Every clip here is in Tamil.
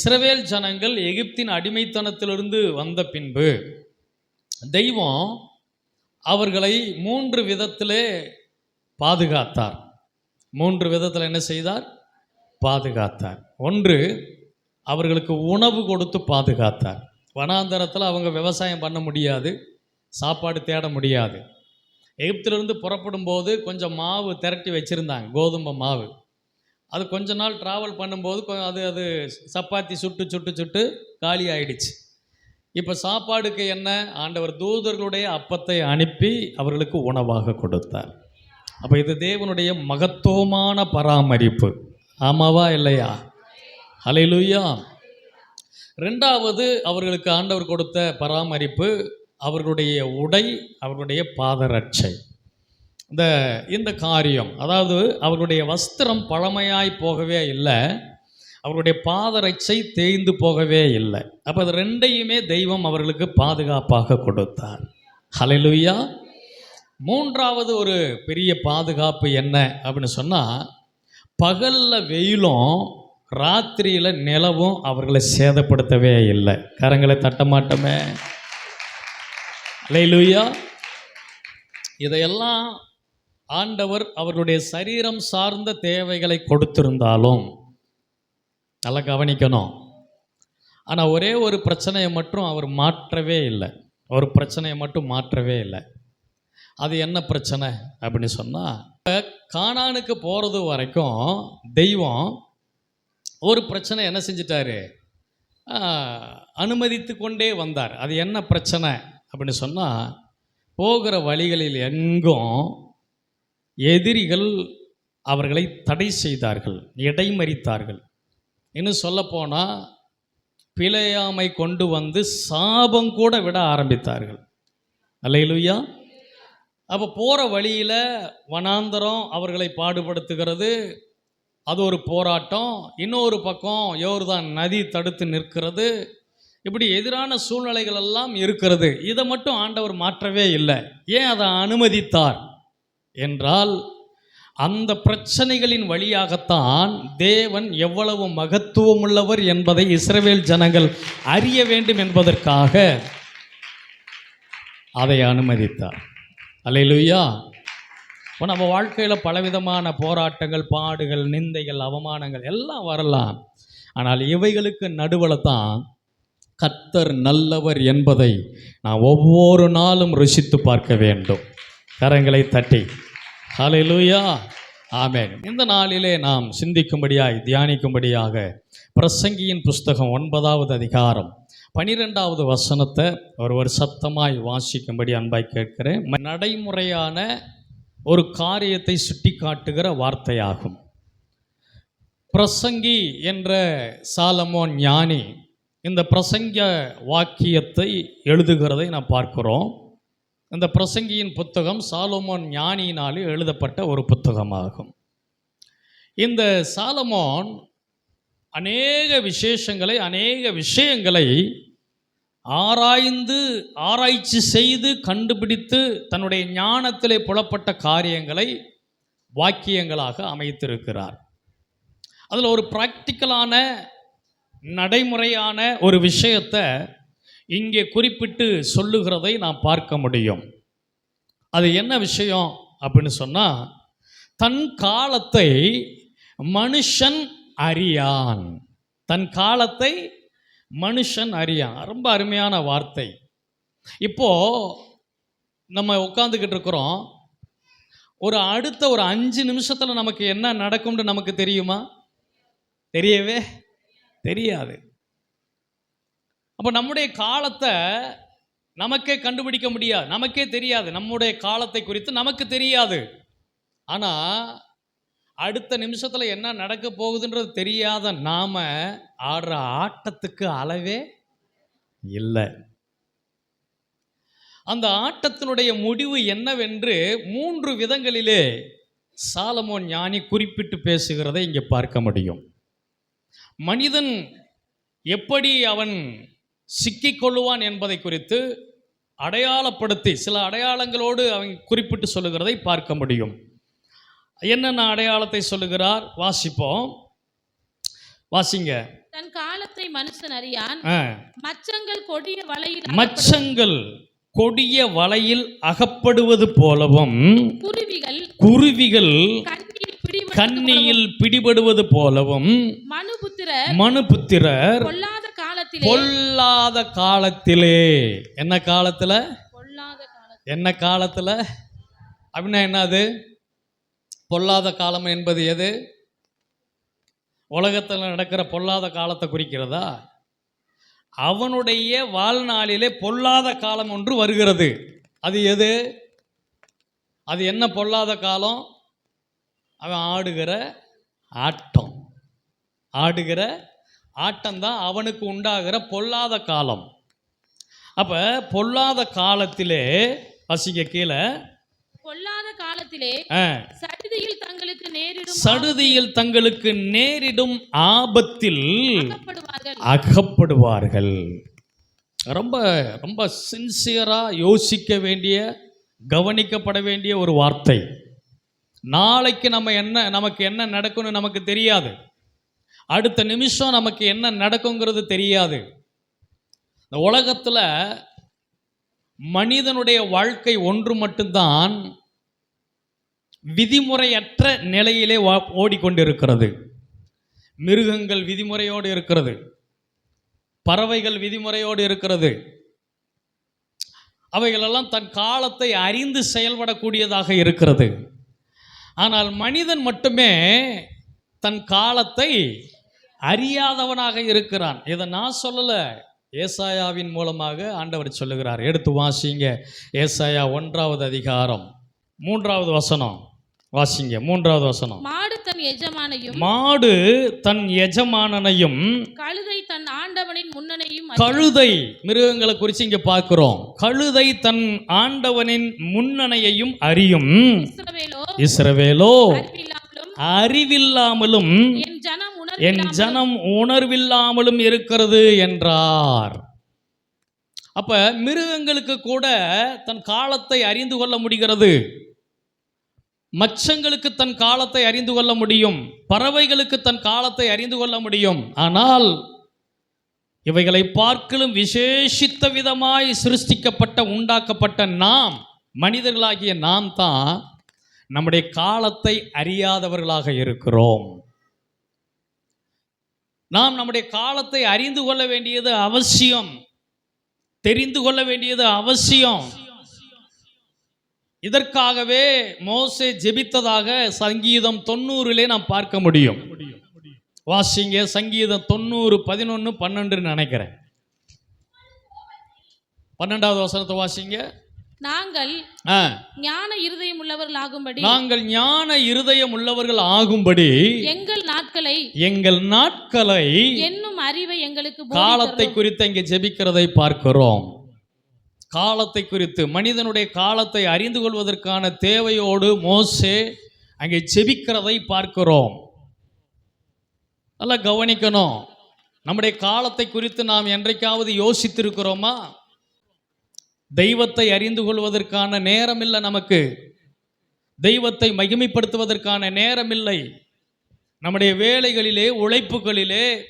இஸ்ரவேல் ஜனங்கள் எகிப்தின் அடிமைத்தனத்திலிருந்து வந்த பின்பு தெய்வம் அவர்களை மூன்று விதத்திலே பாதுகாத்தார். மூன்று விதத்தில் என்ன செய்தார்? பாதுகாத்தார். ஒன்று அவர்களுக்கு உணவு கொடுத்து பாதுகாத்தார். வனாந்தரத்தில் அவங்க விவசாயம் பண்ண முடியாது சாப்பாடு தேட முடியாது. எகிப்திலிருந்து புறப்படும் போது கொஞ்சம் மாவு திரட்டி வச்சுருந்தாங்க கோதுமை மாவு. அது கொஞ்ச நாள் ட்ராவல் பண்ணும்போது அது அது சப்பாத்தி சுட்டு சுட்டு சுட்டு காலி ஆயிடுச்சு. இப்போ சாப்பாடுக்கு என்ன? ஆண்டவர் தூதர்களுடைய அப்பத்தை அனுப்பி அவர்களுக்கு உணவாக கொடுத்தார். அப்போ இது தேவனுடைய மகத்துவமான பராமரிப்பு. ஆமாவா இல்லையா? அலையிலுயா ரெண்டாவது அவர்களுக்கு ஆண்டவர் கொடுத்த பராமரிப்பு அவர்களுடைய உடை அவர்களுடைய பாதரட்சை. இந்த இந்த காரியம் அதாவது அவர்களுடைய வஸ்திரம் பழமையாய் போகவே இல்லை அவர்களுடைய பாதரட்சை தேய்ந்து போகவே இல்லை. அப்போ அது ரெண்டையுமே தெய்வம் அவர்களுக்கு பாதுகாப்பாக கொடுத்தார். ஹalleluya. மூன்றாவது ஒரு பெரிய பாதுகாப்பு என்ன அப்படின்னு சொன்னால் பகலில் வெயிலும் ராத்திரியில் நிலவும் அவர்களை சேதப்படுத்தவே இல்லை. கரங்களை தட்ட மாட்டோமே. இதையெல்லாம் ஆண்டவர் அவர்களுடைய சரீரம் சார்ந்த தேவைகளை கொடுத்திருந்தாலும் நல்லா கவனிக்கணும். ஆனால் ஒரே ஒரு பிரச்சனையை மட்டும் அவர் மாற்றவே இல்லை. ஒரு பிரச்சனையை மட்டும் மாற்றவே இல்லை. அது என்ன பிரச்சனை அப்படின்னு சொன்னால் காணானுக்கு போகிறது வரைக்கும் தெய்வம் ஒரு பிரச்சனை என்ன செஞ்சிட்டாரு? அனுமதித்து கொண்டே வந்தார். அது என்ன பிரச்சனை அப்படின்னு சொன்னால் போகிற வழிகளில் எங்கும் எதிரிகள் அவர்களை தடை செய்தார்கள் இடைமறித்தார்கள். இன்னும் சொல்லப்போனால் பிழையாமை கொண்டு வந்து சாபம் கூட விட ஆரம்பித்தார்கள். அல்லையிலுயா அப்போ போகிற வழியில் வனாந்தரம் அவர்களை பாடுபடுத்துகிறது. அது ஒரு போராட்டம். இன்னொரு பக்கம் யோர்தான் நதி தடுத்து நிற்கிறது. இப்படி எதிரான சூழ்நிலைகள் எல்லாம் இருக்கிறது. இதை மட்டும் ஆண்டவர் மாற்றவே இல்லை. ஏன் அதை அனுமதித்தார்? என்றால் அந்த பிரச்சனைகளின் வழியாகத்தான் தேவன் எவ்வளவு மகத்துவமுள்ளவர் என்பதை இஸ்ரவேல் ஜனங்கள் அறிய வேண்டும் என்பதற்காக அதை அனுமதித்தார். அல்லேலூயா. இப்போ நம்ம வாழ்க்கையில் பலவிதமான போராட்டங்கள் பாடுகள் நிந்தைகள் அவமானங்கள் எல்லாம் வரலாம். ஆனால் இவைகளுக்கு நடுவில் தான் கர்த்தர் நல்லவர் என்பதை நான் ஒவ்வொரு நாளும் ருசித்து பார்க்க வேண்டும். கரங்களை தட்டி. ஹalleluya ஆமேன் இந்த நாளிலே நாம் சிந்திக்கும்படியாய் தியானிக்கும்படியாக பிரசங்கியின் புஸ்தகம் ஒன்பதாவது அதிகாரம் பனிரெண்டாவது வசனத்தை ஒருவர் சத்தமாய் வாசிக்கும்படி அன்பாய் கேட்கிறேன். நடைமுறையான ஒரு காரியத்தை சுட்டி காட்டுகிற வார்த்தையாகும். பிரசங்கி என்ற சாலமோன் ஞானி இந்த பிரசங்க வாக்கியத்தை எழுதுகிறதை நான் பார்க்கிறோம். இந்த பிரசங்கியின் புத்தகம் சாலமோன் ஞானியினாலே எழுதப்பட்ட ஒரு புத்தகமாகும். இந்த சாலமோன் அநேக விசேஷங்களை அநேக விஷயங்களை ஆராய்ந்து ஆராய்ச்சி செய்து கண்டுபிடித்து தன்னுடைய ஞானத்திலே புலப்பட்ட காரியங்களை வாக்கியங்களாக அமைத்திருக்கிறார். அதில் ஒரு ப்ராக்டிக்கலான நடைமுறையான ஒரு விஷயத்தை இங்கே குறிப்பிட்டு சொல்லுகிறதை நாம் பார்க்க முடியும். அது என்ன விஷயம் அப்படின்னு சொன்னால் தன் காலத்தை மனுஷன் அறியான். தன் காலத்தை மனுஷன் அறியான். ரொம்ப அருமையான வார்த்தை. இப்போ நம்ம உட்காந்துக்கிட்டு இருக்கிறோம். ஒரு அடுத்த ஒரு அஞ்சு நிமிஷத்தில் நமக்கு என்ன நடக்கும்னு நமக்கு தெரியுமா? தெரியவே தெரியாது. அப்போ நம்முடைய காலத்தை நமக்கே கண்டுபிடிக்க முடியாது. நமக்கே தெரியாது. நம்முடைய காலத்தை குறித்து நமக்கு தெரியாது. ஆனால் அடுத்த நிமிஷத்தில் என்ன நடக்க போகுதுன்றது தெரியாத நாம ஆடுற ஆட்டத்துக்கு அளவே இல்லை. அந்த ஆட்டத்தினுடைய முடிவு என்னவென்று மூன்று விதங்களிலே சாலமோன் ஞானி குறிப்பிட்டு பேசுகிறதை இங்கே பார்க்க முடியும். மனிதன் எப்படி அவன் சிக்கிக்கொள்ளுவான் என்பதை குறித்து அடையாளப்படுத்தி சில அடையாளங்களோடு அவன் குறிப்பிட்டு சொல்லுகிறதை பார்க்க முடியும். என்னென்ன அடையாளத்தை சொல்லுகிறார்? வாசிப்போம். வாசிங்க. தன் காலத்தை மனுஷன் அறியான். மச்சங்கள் கொடிய வலையில் மச்சங்கள் கொடிய வலையில் அகப்படுவது போலவும் குருவிகள் குருவிகள் கண்ணியில் பிடிபடுவது போலவும் மனுபுத்திர மனுபுத்திரர் பொல்லாத காலத்திலே பொல்லாத காலத்திலே. என்ன காலத்துல? என்ன காலத்துல? அப்படின்னா என்னது? பொல்லாத காலம் என்பது எது? உலகத்தில் நடக்கிற பொல்லாத காலத்தை குறிக்கிறதா? அவனுடைய வாழ்நாளிலே பொல்லாத காலம் ஒன்று வருகிறது. அது எது? அது என்ன பொல்லாத காலம்? அவன் ஆடுகிற ஆட்டம். ஆடுகிற ஆட்டம்தான் அவனுக்கு உண்டாகிற பொல்லாத காலம். அப்ப பொல்லாத காலத்திலே வசிக்க கீழே. பொல்லாத காலத்திலே சடுதியில் தங்களுக்கு நேரிடும் சடுதியில் தங்களுக்கு நேரிடும் ஆபத்தில் அகப்படுவார்கள். அகப்படுவார்கள். ரொம்ப ரொம்ப சின்சியரா யோசிக்க வேண்டிய கவனிக்கப்பட வேண்டிய ஒரு வார்த்தை. நாளைக்கு நம்ம என்ன நமக்கு என்ன நடக்கும்னு நமக்கு தெரியாது. அடுத்த நிமிஷம் நமக்கு என்ன நடக்குங்கிறது தெரியாது. இந்த உலகத்தில் மனிதனுடைய வாழ்க்கை ஒன்று மட்டும்தான் விதிமுறையற்ற நிலையிலே ஓடிக்கொண்டிருக்கிறது. மிருகங்கள் விதிமுறையோடு இருக்கிறது. பறவைகள் விதிமுறையோடு இருக்கிறது. அவைகளெல்லாம் தன் காலத்தை அறிந்து செயல்படக்கூடியதாக இருக்கிறது. ஆனால் மனிதன் மட்டுமே தன் காலத்தை அறியாதவனாக இருக்கிறான். இதை நான் சொல்லலை. ஏசாயாவின் மூலமாக ஆண்டவர் சொல்லுகிறார். எடுத்து வாசிங்க. ஏசாயா ஒன்றாவது அதிகாரம். மூன்றாவது வசனம். வாசிங்க. மூன்றாவது வசனம். மாடு தன் எஜமானையும் மாடு தன் எஜமானனையும் கழுதை தன் ஆண்டவனின் முன்னனையும் கழுதை மிருகங்களை குறித்து இங்க பார்க்கிறோம். கழுதை தன் ஆண்டவனின் முன்னணையையும் அறியும். இஸ்ரவேலோ அறிவில்லாமலும் என் ஜனம் உணர்வில்லாமலும் இருக்கிறது என்றார். அப்ப மிருகங்களுக்கு கூட தன் காலத்தை அறிந்து கொள்ள முடிகிறது. மச்சங்களுக்கு தன் காலத்தை அறிந்து கொள்ள முடியும். பறவைகளுக்கு தன் காலத்தை அறிந்து கொள்ள முடியும். ஆனால் இவைகளை பார்க்கலும் விசேஷித்த விதமாய் சிருஷ்டிக்கப்பட்ட உண்டாக்கப்பட்ட நாம் மனிதர்களாகிய நாம் தான் நம்முடைய காலத்தை அறியாதவர்களாக இருக்கிறோம். நாம் நம்முடைய காலத்தை அறிந்து கொள்ள வேண்டியது அவசியம். தெரிந்து கொள்ள வேண்டியது அவசியம். இதற்காகவே மோசே ஜெபித்ததாக சங்கீதம் தொண்ணூறிலே நாம் பார்க்க முடியும். வாசிங்க சங்கீதம் தொண்ணூறு பதினொன்று பன்னெண்டுன்னு நினைக்கிறேன். பன்னெண்டாவது வசனத்தை வாசிங்க. நாங்கள் ஞான இருதயம் உள்ளவர்களாகும்படி நாங்கள் ஞான இருதயம் உள்ளவர்கள் ஆகும்படி எங்கள் நாட்களை எங்கள் நாட்களை என்னும் அறிவை எங்களுக்கு காலத்தை. குறித்து இங்கே ஜெபிக்கிறதை பார்க்கிறோம். காலத்தை குறித்து மனிதனுடைய காலத்தை அறிந்து கொள்வதற்கான தேவையோடு மோசே அங்கே ஜெபிக்கிறதை பார்க்கிறோம். நல்லா கவனிக்கணும். நம்முடைய காலத்தை குறித்து நாம் என்றைக்காவது யோசித்திருக்கிறோமா? தெய்வத்தை அறிந்து கொள்வதற்கான நேரம் இல்லை நமக்கு. தெய்வத்தை மகிமைப்படுத்துவதற்கான நேரம் இல்லை நம்முடைய வேலைகளிலே உழைப்புகளிலே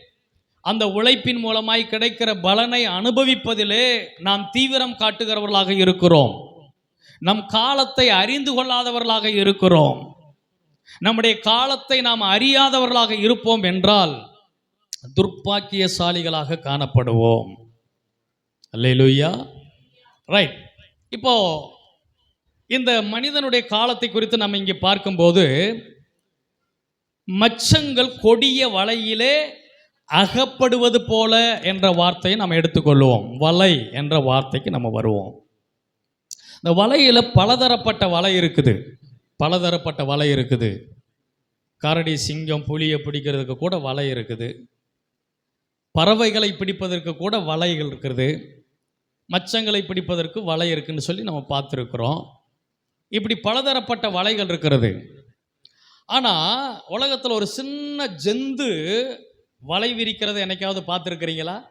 அந்த உழைப்பின் மூலமாய் கிடைக்கிற பலனை அனுபவிப்பதிலே நாம் தீவிரம் காட்டுகிறவர்களாக இருக்கிறோம். நம் காலத்தை அறிந்து கொள்ளாதவர்களாக இருக்கிறோம். நம்முடைய காலத்தை நாம் அறியாதவர்களாக இருப்போம் என்றால் துர்ப்பாக்கியசாலிகளாக காணப்படுவோம். அல்லையா ரைட் இப்போ இந்த மனிதனுடைய காலத்தை குறித்து நம்ம இங்கே பார்க்கும்போது மச்சங்கள் கொடிய வலையிலே அகப்படுவது போல என்ற வார்த்தையை நம்ம எடுத்துக்கொள்வோம். வலை என்ற வார்த்தைக்கு நம்ம வருவோம். இந்த வலையில் பலதரப்பட்ட வலை இருக்குது. பலதரப்பட்ட வலை இருக்குது. கரடி சிங்கம் புலியை பிடிக்கிறதுக்கு கூட வலை இருக்குது. பறவைகளை பிடிப்பதற்கு கூட வலைகள் இருக்குது. மச்சங்களை பிடிப்பதற்கு வலை இருக்குன்னு சொல்லி நம்ம பார்த்துருக்குறோம். இப்படி பலதரப்பட்ட வலைகள் இருக்கிறது. ஆனால் உலகத்தில் ஒரு சின்ன ஜந்து வலை விரிக்கிறது என்னைக்காவது பார்த்துருக்குறீங்களா?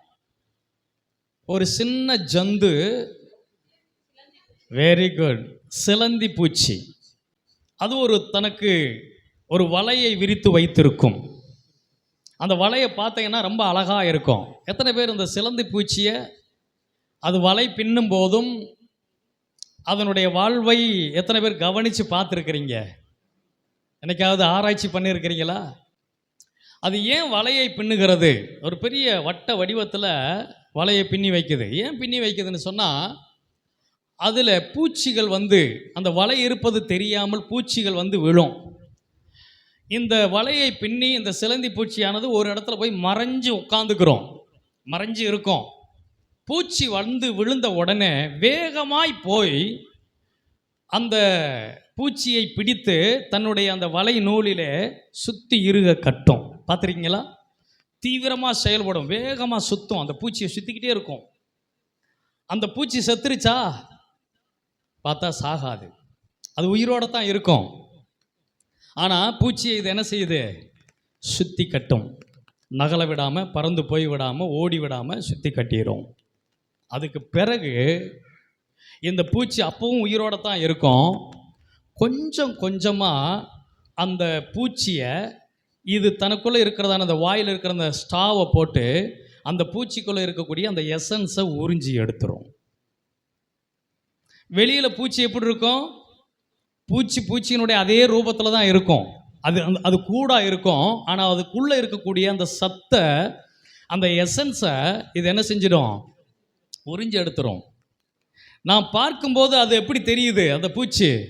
ஒரு சின்ன ஜந்து. வெரி குட் சிலந்தி பூச்சி. அது ஒரு தனக்கு ஒரு வலையை விரித்து வைத்திருக்கும். அந்த வலையை பார்த்தீங்கன்னா ரொம்ப அழகாக இருக்கும். எத்தனை பேர் இந்த சிலந்தி பூச்சியை அது வலை பின்னும் போதும். அதனுடைய வாழ்வை எத்தனை பேர் கவனித்து பார்த்துருக்குறீங்க? என்னைக்காவது ஆராய்ச்சி பண்ணியிருக்கிறீங்களா? அது ஏன் வலையை பின்னுகிறது? ஒரு பெரிய வட்ட வடிவத்தில் வலையை பின்னி வைக்குது. ஏன் பின்னி வைக்குதுன்னு சொன்னால் அதில் பூச்சிகள் வந்து அந்த வலை இருப்பது தெரியாமல் பூச்சிகள் வந்து விழும். இந்த வலையை பின்னி இந்த சிலந்தி பூச்சியானது ஒரு இடத்துல போய் மறைஞ்சு உட்காந்துக்கிறோம் மறைஞ்சு இருக்கும். பூச்சி வந்து விழுந்த உடனே வேகமாய் போய் அந்த பூச்சியை பிடித்து தன்னுடைய அந்த வலை நூலிலே சுற்றி இருக கட்டும். பார்த்துருக்கீங்களா? தீவிரமாக செயல்படும். வேகமாக சுத்தும். அந்த பூச்சியை சுற்றிக்கிட்டே இருக்கும். அந்த பூச்சி செத்துருச்சா? பார்த்தா சாகாது. அது உயிரோட தான் இருக்கும். ஆனால் பூச்சியை இது என்ன செய்யுது? சுத்தி கட்டும். நகல விடாமல் பறந்து போய் விடாமல் ஓடி விடாமல் சுத்தி கட்டிடும் அதுக்கு பிறகு இந்த பூச்சி அப்பவும் உயிரோட தான் இருக்கும். கொஞ்சம் கொஞ்சமாக அந்த பூச்சியை இது தனக்குள்ளே இருக்கிறதான அந்த வாயில் இருக்கிற அந்த ஸ்டாவை போட்டு அந்த பூச்சிக்குள்ளே இருக்கக்கூடிய அந்த எசன்ஸை உறிஞ்சி எடுத்துரும். வெளியில் பூச்சி எப்படி இருக்கும்? பூச்சி பூச்சியினுடைய அதே ரூபத்தில் தான் இருக்கும். அது அந்த அது கூட இருக்கும். ஆனால் அதுக்குள்ளே இருக்கக்கூடிய அந்த சத்தை அந்த எசன்ஸை இது என்ன செஞ்சிடும்? உறிஞ்சி எடுத்துரும் நான் பார்க்கும்போது அது எப்படி தெரியுது? அந்த பூச்சி.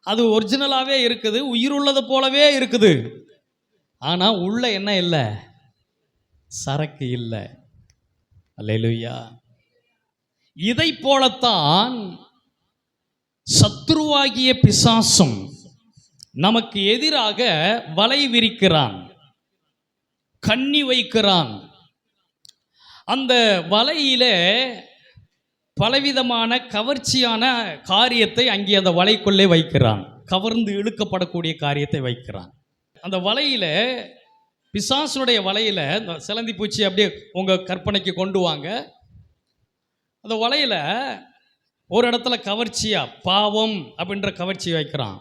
அது ஒரிஜினலாகவே இருக்குது உயிருள்ளது போலவே இருக்குது. ஆனால் உள்ள என்ன இல்லை? சரக்கு இல்லை. லுய்யா இதை போலத்தான் சத்ருவாகிய பிசாசும் நமக்கு எதிராக வலை விரிக்கிறான் கண்ணி வைக்கிறான். அந்த வலையில் பலவிதமான கவர்ச்சியான காரியத்தை அங்கே அந்த வலைக்குள்ளே வைக்கிறான். கவர்ந்து இழுக்கப்படக்கூடிய காரியத்தை வைக்கிறான். அந்த வலையில் பிசாசுடைய வலையில் இந்த சிலந்தி பூச்சி அப்படியே உங்கள் கற்பனைக்கு கொண்டு வாங்க. அந்த வலையில் ஒரு இடத்துல கவர்ச்சியாக பாவம் அப்படின்ற கவர்ச்சியை வைக்கிறான்.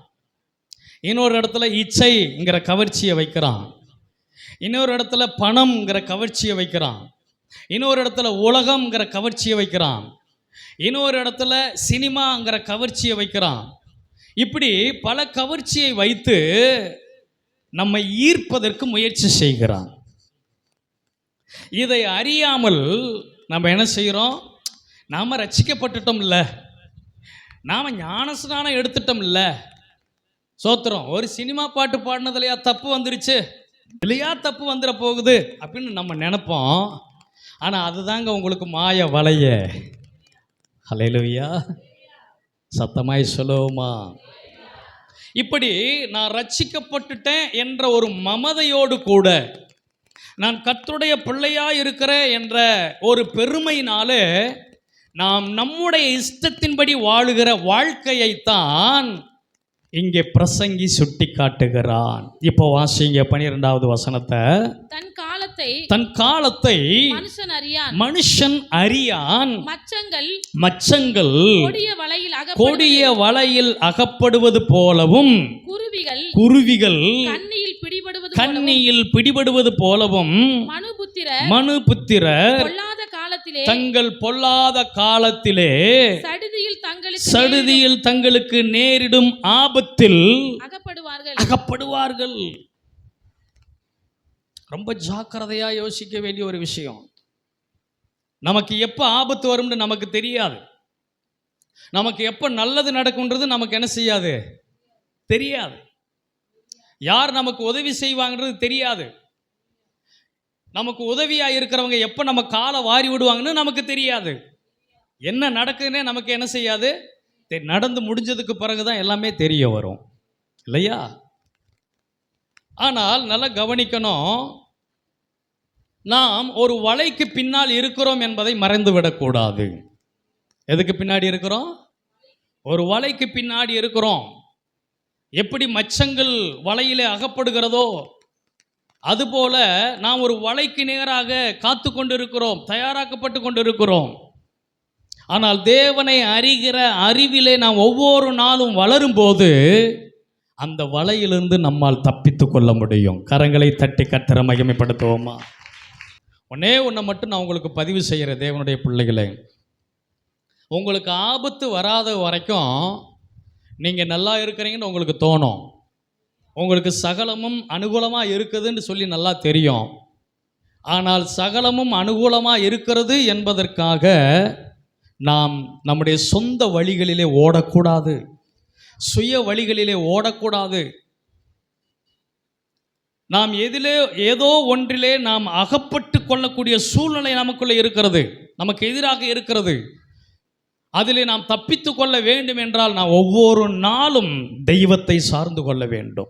இன்னொரு இடத்துல இச்சைங்கிற கவர்ச்சியை வைக்கிறான். இன்னொரு இடத்துல பணம்ங்கிற கவர்ச்சியை வைக்கிறான். இன்னொரு இடத்துல உலகம்ங்கிற கவர்ச்சியை வைக்கிறான். இன்னொரு இடத்துல சினிமாங்கிற கவர்ச்சியை வைக்கிறான். இப்படி பல கவர்ச்சியை வைத்து நம்மை ஈர்ப்பதற்கு முயற்சி செய்கிறான். இதை அறியாமல் நம்ம என்ன செய்கிறோம்? நாம் ரசிக்கப்பட்டுட்டோம்ல. இல்லை நாம் ஞானஸ்நானம் எடுத்துட்டோம் இல்லை சோத்திரம் ஒரு சினிமா பாட்டு பாடினதுலையா தப்பு வந்துருச்சு? இல்லையா தப்பு வந்துட போகுது? அப்படின்னு நம்ம நினைப்போம். ஆனால் அதுதாங்க உங்களுக்கு மாய வலைய. ஹalleluya. சத்தமாய் சொல்லுவோமா? இப்படி நான் ரட்சிக்கப்பட்டுட்டேன் என்ற ஒரு மமதையோடு கூட நான் கத்துடைய பிள்ளையா இருக்கிறேன் என்ற ஒரு பெருமையினாலே நாம் நம்முடைய இஷ்டத்தின்படி வாழுகிற வாழ்க்கையைத்தான் இங்கே பிரசங்கி சுட்டி காட்டுகிறான் இப்போ வாசிங்க பனிரெண்டாவது வசனத்தை. தன் காலத்தை தன் காலத்தை மனுஷன் அறியான். மனுஷன் அறியான். மச்சங்கள் மச்சங்கள் கொடிய வலையில் கொடிய வலையில் அகப்படுவது போலவும் குருவிகள் குருவிகள் கண்ணியில் பிடிபடுவது போலவும் கண்ணியில் பிடிபடுவது போலவும் மனுபுத்திர மனு புத்திரர் பொல்லாத காலத்திலே தங்கள் பொல்லாத காலத்திலே சடுதியில் தங்களுக்கு சடுதியில் தங்களுக்கு நேரிடும் ஆபத்தில் அகப்படுவார்கள். அகப்படுவார்கள். ரொம்ப ஜாக்கிரதையாக யோசிக்க வேண்டிய ஒரு விஷயம். நமக்கு எப்போ ஆபத்து வரும்னு நமக்கு தெரியாது. நமக்கு எப்போ நல்லது நடக்கும்ன்றது நமக்கு என்ன செய்யாது? தெரியாது. யார் நமக்கு உதவி செய்வாங்கன்றது தெரியாது. நமக்கு உதவியாக இருக்கிறவங்க எப்போ நம்ம காலை வாரி விடுவாங்கன்னு நமக்கு தெரியாது. என்ன நடக்குதுன்னே நமக்கு என்ன செய்யாது? தெ- நடந்து முடிஞ்சதுக்கு பிறகு தான் எல்லாமே தெரிய வரும். இல்லையா? ஆனால் நல்லா கவனிக்கணும். நாம் ஒரு வலைக்கு பின்னால் இருக்கிறோம் என்பதை மறைந்து விடக்கூடாது எதுக்கு பின்னாடி இருக்கிறோம்? ஒரு வலைக்கு பின்னாடி இருக்கிறோம். எப்படி மச்சங்கள் வலையிலே அகப்படுகிறதோ அதுபோல நாம் ஒரு வலைக்கு நேராக காத்து கொண்டிருக்கிறோம் தயாராக்கப்பட்டு கொண்டிருக்கிறோம். ஆனால் தேவனை அறிகிற அறிவிலே நாம் ஒவ்வொரு நாளும் வளரும்போது அந்த வலையிலிருந்து நம்மால் தப்பித்து கொள்ள முடியும். கரங்களை தட்டி கத்திர மகிமைப்படுத்துவோமா? ஒன்னே ஒன்றை மட்டும் நான் உங்களுக்கு பதிவு செய்கிற தேவனுடைய பிள்ளைகளே. உங்களுக்கு ஆபத்து வராத வரைக்கும் நீங்கள் நல்லா இருக்கிறீங்கன்னு உங்களுக்கு தோணும். உங்களுக்கு சகலமும் அனுகூலமாக இருக்குதுன்னு சொல்லி நல்லா தெரியும். ஆனால் சகலமும் அனுகூலமாக இருக்கிறது என்பதற்காக நாம் நம்முடைய சொந்த வழிகளிலே ஓடக்கூடாது. சுய வழிகளிலே ஓடக்கூடாது. நாம் எதிலே ஏதோ ஒன்றிலே நாம் அகப்பட்டு கொள்ளக்கூடிய சூழ்நிலை நமக்குள்ளே இருக்கிறது. நமக்கு எதிராக இருக்கிறது. அதிலே நாம் தப்பித்து கொள்ள வேண்டும் என்றால் நாம் ஒவ்வொரு நாளும் தெய்வத்தை சார்ந்து கொள்ள வேண்டும்.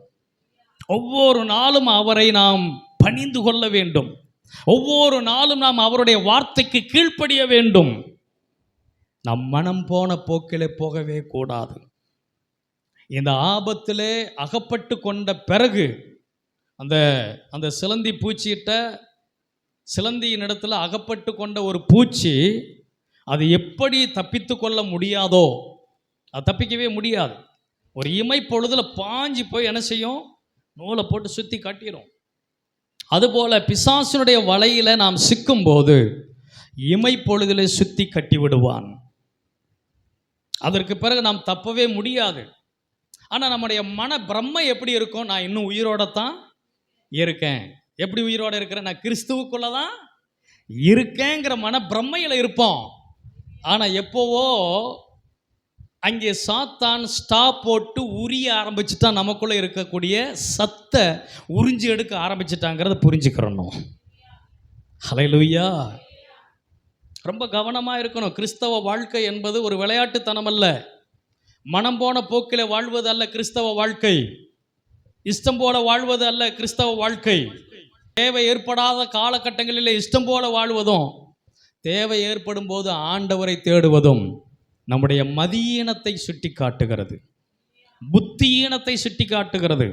ஒவ்வொரு நாளும் அவரை நாம் பணிந்து கொள்ள வேண்டும். ஒவ்வொரு நாளும் நாம் அவருடைய வார்த்தைக்கு கீழ்ப்படிய வேண்டும். நம் மனம் போன போக்கிலே போகவே கூடாது. இந்த ஆபத்திலே அகப்பட்டு கொண்ட பிறகு அந்த அந்த சிலந்தி பூச்சியிட்ட சிலந்தியின் இடத்துல அகப்பட்டு கொண்ட ஒரு பூச்சி அது எப்படி தப்பித்து கொள்ள முடியாதோ அது தப்பிக்கவே முடியாது. ஒரு இமை பொழுதுல பாஞ்சு போய் என்ன செய்யும்? நூலை போட்டு சுற்றி காட்டிடும் அதுபோல பிசாசினுடைய வலையில நாம் சிக்கும்போது இமை பொழுதிலே சுற்றி கட்டி விடுவான். அதற்கு பிறகு நாம் தப்பவே முடியாது. ஆனால் நம்முடைய மன பிரம்மை எப்படி இருக்கும்? நான் இன்னும் உயிரோட தான் இருக்கேன். எப்படி உயிரோட இருக்கிறேன்? நான் கிறிஸ்துவுக்குள்ள தான் இருக்கேங்கிற மன பிரம்மையில் இருப்போம். ஆனால் எப்போவோ அங்கே சாத்தான் ஸ்டாப் போட்டு உரிய ஆரம்பிச்சுட்டான் நமக்குள்ளே இருக்கக்கூடிய சத்தை உறிஞ்சி எடுக்க ஆரம்பிச்சிட்டாங்கிறத புரிஞ்சுக்கிறணும். ஹலையிலுயா ரொம்ப கவனமாக இருக்கணும். கிறிஸ்தவ வாழ்க்கை என்பது ஒரு விளையாட்டுத்தனம் அல்ல மனம் போன போக்கில் வாழ்வது அல்ல கிறிஸ்தவ வாழ்க்கை. இஷ்டம் போல வாழ்வது அல்ல கிறிஸ்தவ வாழ்க்கை. தேவை ஏற்படாத காலகட்டங்களில் இஷ்டம் போல வாழ்வதும் தேவை ஏற்படும் போது ஆண்டவரை தேடுவதும் நம்முடைய மதியீனத்தை சுட்டி காட்டுகிறது புத்தியீனத்தை சுட்டி காட்டுகிறது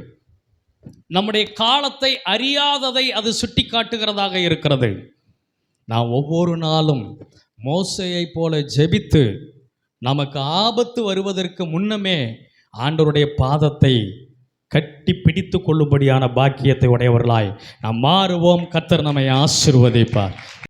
நம்முடைய காலத்தை அறியாததை அது சுட்டி காட்டுகிறதாக இருக்கிறது. நான் ஒவ்வொரு நாளும் மோசையைப் போல ஜெபித்து நமக்கு ஆபத்து வருவதற்கு முன்னமே ஆண்டவருடைய பாதத்தை கட்டி பிடித்து கொள்ளும்படியான பாக்கியத்தை உடையவர்களாய். நாம் மாறுவோம். கத்தர் நம்மை ஆசிர்வதிப்பார்.